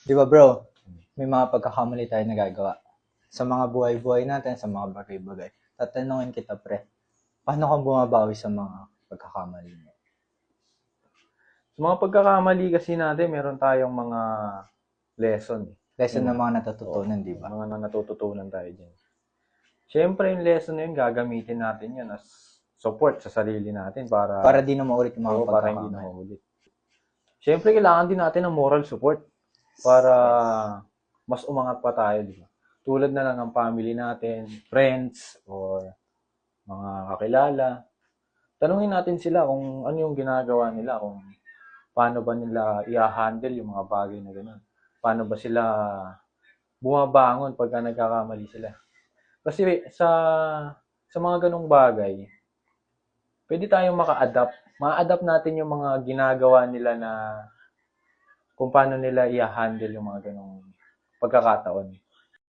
Di ba bro, may mga pagkakamali tayo nagagawa. Sa mga buhay-buhay natin, sa mga bagay-bagay. Tatanungin kita pre, paano ka bumabawi sa mga pagkakamali mo? Sa mga pagkakamali kasi natin, meron tayong mga lesson. eh. Lesson Hmm. na mga natututunan, di ba? Mga na natututunan tayo dyan. Siyempre, yung lesson na yun, gagamitin natin yan as support sa sarili natin para, Para di na maulit yung mga Oo, para hindi na maulit. Siyempre, kailangan din natin ng moral support para mas umangat pa tayo, di ba? Tulad na lang ng family natin, friends, or mga kakilala. Tanungin natin sila kung ano yung ginagawa nila, kung paano ba nila i-handle yung mga bagay na gano'n. Paano ba sila bumabangon pagka nagkakamali sila. Kasi sa sa mga ganong bagay, pwede tayong maka-adapt. Ma-adapt natin yung mga ginagawa nila na kung paano nila i-handle yung mga ganong pagkakataon.